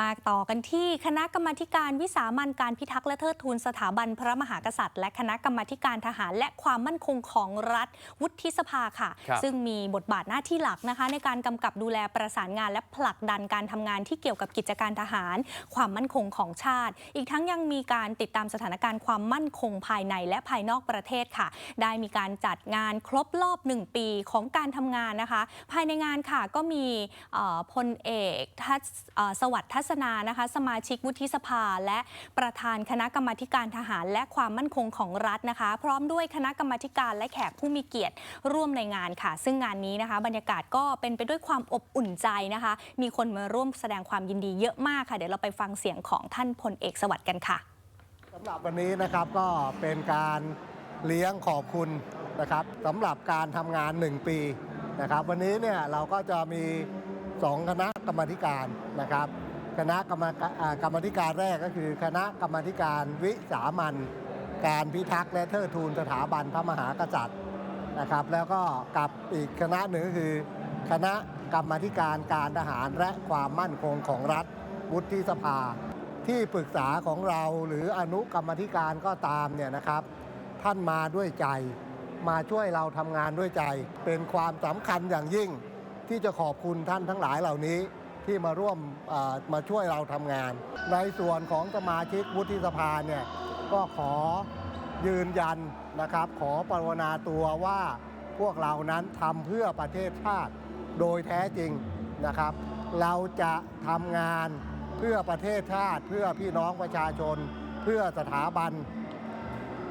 มาต่อกันที่คณะกรรมาธิการวิสามันการพิทักษ์และเทิดทูนสถาบันพระมหากษัตริย์ และคณะกรรมาธิการทหาร และความมั่นคงของรัฐวุฒิสภาค่ะครับซึ่งมีบทบาทหน้าที่หลักนะคะ ในการกำกับดูแลประสานงานและผลักดันการทำงานที่เกี่ยวกับกิจการทหาร ความมั่นคงของชาติ อีกทั้งยังมีการติดตามสถานการณ์ความมั่นคงภายในและภายนอกประเทศค่ะ ได้มีการจัดงานครบรอบ 1 ปีของการทำงานนะคะ ภายในงานค่ะก็มีเอ่อพลเอกทัศเอ่อสวัสดิ์ทัศนานะคะสมาชิกวุฒิสภา และประธานคณะกรรมาการทหาร และความมั่นคงของรัฐนะคะ พร้อมด้วยคณะกรรมาการและแขกผู้มีเกียรติร่วมในงานค่ะ ซึ่งงานนี้นะคะ บรรยากาศก็เป็นไปด้วยความอบอุ่นใจนะคะ มีคนมาร่วมแสดงความยินดีเยอะมากค่ะ เดี๋ยวเราไปฟังเสียงของท่านพลเอกสวัสดิ์กันค่ะสำหรับวันนี้นะครับก็เป็นการเลี้ยงขอบคุณนะครับสำหรับการทำงาน 1 ปีนะครับ วันนี้เนี่ยเราก็จะมี 2 คณะกรรมธิการนะครับ คณะกรรมการกรรมาธิการแรกก็คือ คณะกรรมธิการวิสามันการพิทักษ์และเทิดทูนสถาบันพระมหากษัตริย์นะครับ แล้วก็กับอีกคณะหนึ่งก็คือ คณะกรรมธิการการทหารและความมั่นคงของรัฐวุฒิสภา ที่ปรึกษาของเราหรืออนุกรรมธิการก็ตามเนี่ยนะครับ ท่านมาด้วยใจ มาช่วยเราทำงานด้วยใจ เป็นความสำคัญอย่างยิ่งที่จะขอบคุณท่านทั้งหลายเหล่านี้ ที่มาร่วมมาช่วยเราทำงาน ในส่วนของสมาชิกวุฒิสภาเนี่ยก็ขอยืนยันนะครับ ขอปรารถนาตัวว่าพวกเรานั้นทำเพื่อประเทศชาติโดยแท้จริงนะครับ เราจะทำงานเพื่อประเทศชาติ เพื่อพี่น้องประชาชน เพื่อสถาบัน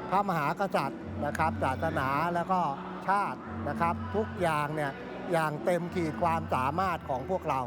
พระมหากษัตริย์นะครับศาสนาแล้วก็ชาตินะครับ ทุกอย่างเนี่ยอย่างเต็มขีดความสามารถของพวกเรา